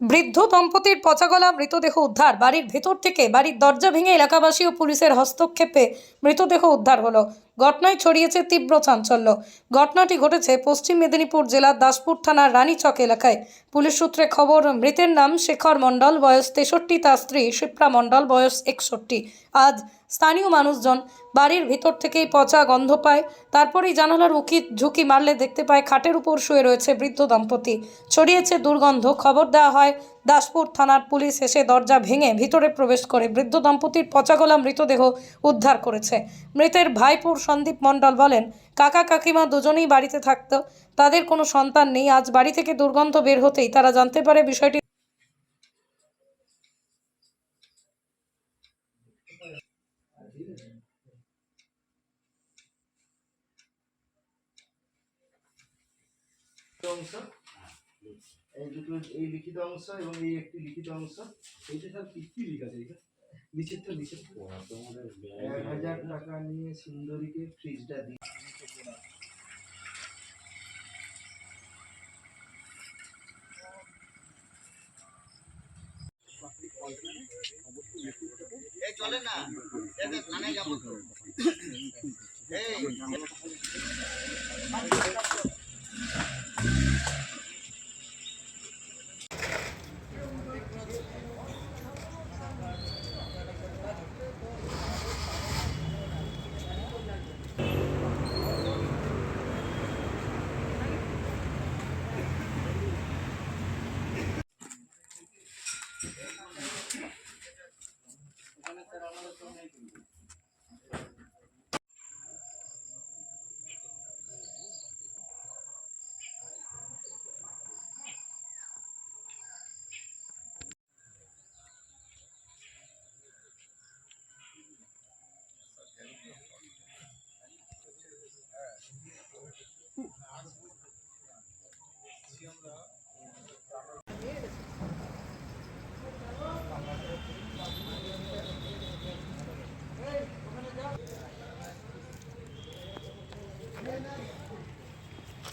বৃদ্ধ দম্পতির পচাগলা মৃতদেহ উদ্ধার। বাড়ির ভেতর থেকে বাড়ির দরজা ভেঙে এলাকাবাসী ও পুলিশের হস্তক্ষেপে মৃতদেহ উদ্ধার হলো। ঘটনায় ছড়িয়েছে তীব্র চাঞ্চল্য। ঘটনাটি ঘটেছে পশ্চিম মেদিনীপুর জেলার দাসপুর থানার রানীচক এলাকায়। পুলিশ সূত্রে খবর, মৃতের নাম শেখর মণ্ডল, বয়স তেষট্টি, তার স্ত্রী শিপ্রা মণ্ডল, বয়স একষট্টি। আজ স্থানীয় মানুষজন বাড়ির ভিতর থেকেই পচা গন্ধ পায়, তারপরেই জানালার উকি ঝুঁকি মারলে দেখতে পায় খাটের উপর শুয়ে রয়েছে বৃদ্ধ দম্পতি। ছড়িয়েছে দুর্গন্ধ। খবর দেওয়া হয়, দাসপুর থানার পুলিশ এসে দরজা ভেঙে ভিতরে প্রবেশ করে বৃদ্ধ দম্পতির পচাগলা মৃতদেহ উদ্ধার করেছে। মৃতের ভাইপুর সন্দীপ মণ্ডল বলেন, কাকা, কাকিমা দুজনেই বাড়িতে থাকতো। তাদের কোনো সন্তান নেই। আজ বাড়ি থেকে দুর্গন্ধ বের হতেই তারা জানতে পারে বিষয়টি অংশ। এই দুটো এই লিখিত অংশ এবং এই একটি লিখিত অংশ, এইটা স্যার কি লিখা আছে? এটা নিচের তো নিচের তো এক হাজার টাকা নিয়ে সুন্দরীকে ফ্রিজটা দিয়ে। চলে না। থানায় যাব তো।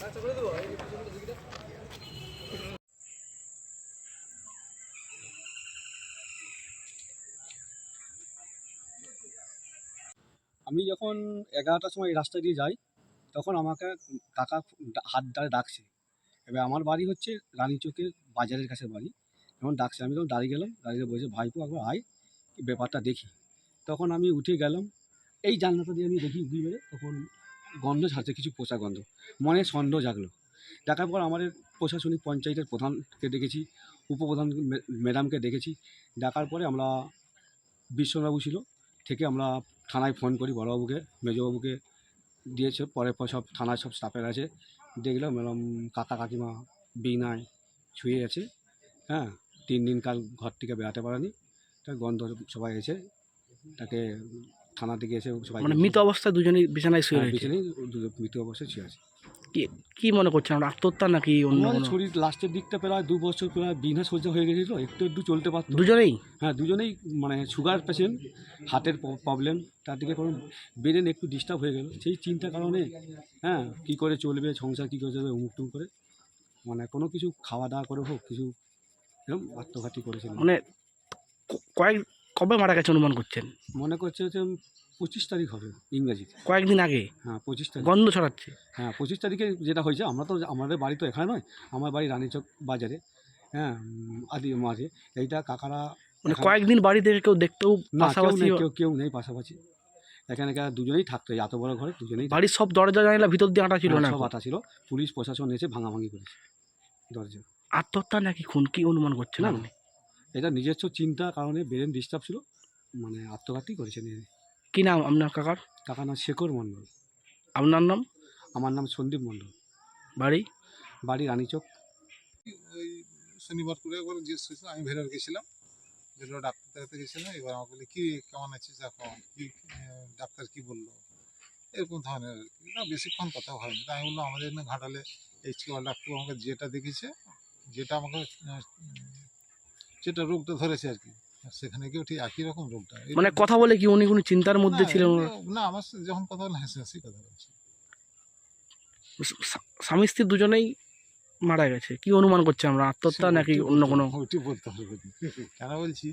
আমি যখন এগারোটার সময় রাস্তা দিয়ে যাই, তখন আমাকে কাকা হাত ধরে ডাকছে। এবার আমার বাড়ি হচ্ছে রানীচকের বাজারের কাছে বাড়ি। যখন ডাকছে, আমি তখন দাঁড়িয়ে গেলাম। দাঁড়িয়ে বলছে, ভাইপো, একবার আয় ব্যাপারটা দেখি। তখন আমি উঠে গেলাম। এই জানলাটা দিয়ে আমি দেখি বেড়ে, তখন গন্ধ ছাড়ছে, কিছু পচা গন্ধ। মনে সন্দেহ জাগলো। দেখার পর আমাদের প্রশাসনিক পঞ্চায়েতের প্রধানকে দেখেছি উপপ্রধান ম্যাডামকে দেখেছি ডাকার পরে আমরা বিশ্ববাবু ছিল, থেকে আমরা থানায় ফোন করি বড়বাবুকে, মেজবাবুকে দিয়েছে, পরে পর সব থানায় সব স্টাফের আছে দেখলাম ম্যাডাম কাকা, কাকিমা বিনায় ছুঁয়ে আছে হ্যাঁ? তিন দিন কাল ঘর থেকে বেরাতে পারেনি। তার গন্ধ সবাই এসে তাকে থানা থেকে এসে সবাই মানে মৃত অবস্থায় দুজনেই বিছানায় শুয়ে রয়েছে? বিছানেই মৃত অবস্থায় শুয়ে আছে। কি কি মনে করছেন আমরা আত্মহত্যা নাকি অন্য কোনো? শরীর লাস্টের দিকটা প্রায় দু বছর প্রায় বিনা সজ্জা হয়ে গেছিল একটু একটু চলতে পারতো। দুজনেই? হ্যাঁ দুজনেই মানে সুগার পেশেন্ট হার্টের প্রবলেম তার দিকে কোনো ব্রেন একটু ডিস্টার্ব হয়ে গেল। সেই চিন্তার কারণে হ্যাঁ কী করে চলবে সংসার কী করে চলবে উমুক টুম করে মানে কোনো কিছু খাওয়া দাওয়া করে হোক কিছু এরকম আত্মঘাতী করেছিল মানে ক- কয়েক কবে মারা গেছে অনুমান করছেন? মনে করছে যে পঁচিশ তারিখ হবে ইংরাজিতে। কয়েকদিন আগে? হ্যাঁ পঁচিশ তারিখ। গন্ধ ছড়াচ্ছে। হ্যাঁ পঁচিশ তারিখে যেটা হয়েছে আমরা তো আমাদের বাড়ি তো এখানে নয় আমার বাড়ি রানীচক বাজারে হ্যাঁ আদি মাঝে। এইটা কাকারা মানে কয়েকদিন বাড়ি থেকে কেউ দেখতেও পাশাপাশি কেউ কেউ নেই পাশাপাশি। এখানে দুজনেই থাকতো এত বড় ঘরে দুজনেই বাড়ির সব দরজা জানালা ভিতর দিয়ে আটা ছিল হ্যাঁ, না সব আটা ছিল। পুলিশ প্রশাসন এসে ভাঙাভাঙি করেছে দরজা। আত্মহত্যা নাকি খুন? কি অনুমান করছেন না, এটা নিজস্ব চিন্তা কারণে ব্রেন ডিস্টার্ব ছিল মানে আত্মঘাতী করেছে নিজে। কি নাম আপনার কাকার? কাকা নাম শেখর মণ্ডল। আপনার নাম? আমার নাম সন্দীপ মণ্ডল। বাড়ি? বাড়ি রানীচক। ওই শনিবার করে একবার জিজ্ঞেস করেছিল আমি ভেরর গেছিলাম। ভেরর ডাক্তার দেখাতে গেছিলাম এবার আমাকে বলে কি কেমন আছিস? এখন কি ডাক্তার কী বলল? এরকম ধরনের আর কি। না বেশিক্ষণ কথা হয়নি। তাই আমি বললাম আমাদের এখানে ঘাটালে এইচ কে ডাক্তার আমাকে যেটা দেখেছে যেটা আমাকে যেটা রোগটা ধরেছে আর কি। সেখানে গিয়েও ঠিক একই রকম রোগটা। মানে কথা বলে কি উনি কোনো চিন্তার মধ্যে ছিলেন? না আমার যখন কথা বলে হাসি হাসি কথা বলছি। স্বামী স্ত্রী দুজনেই মারা গেছে। কি অনুমান করছে আমরা? আত্মহত্যা নাকি অন্য কোনো? ওইটি বলতে হবে। কেন বলছি?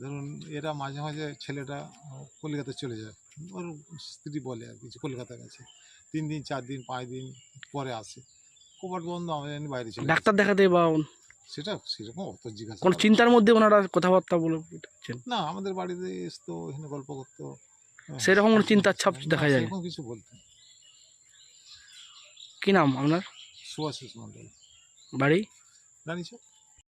ধরুন এরা মাঝে মাঝে ছেলেটা কলকাতা চলে যায়। ওর স্ত্রী বলে আর কিছু কলকাতা গেছে। তিন দিন চার দিন পাঁচ দিন পরে আসে। কপাট বন্ধ আমরা জানি বাইরে চলে। ডাক্তার দেখাতে বা সেটা সেরকম অত জিজ্ঞাসা কোনো চিন্তার মধ্যে ওনারা কথাবার্তা বলে উঠছেন না আমাদের বাড়িতে এসতো এখানে গল্প করতো। হ্যাঁ। সেরকম কোনো চিন্তার ছাপ দেখা যায়? সেরকম কিছু বলতেন কি নাম আপনার? সুভাষ মন্ডল বাড়ি? জানিস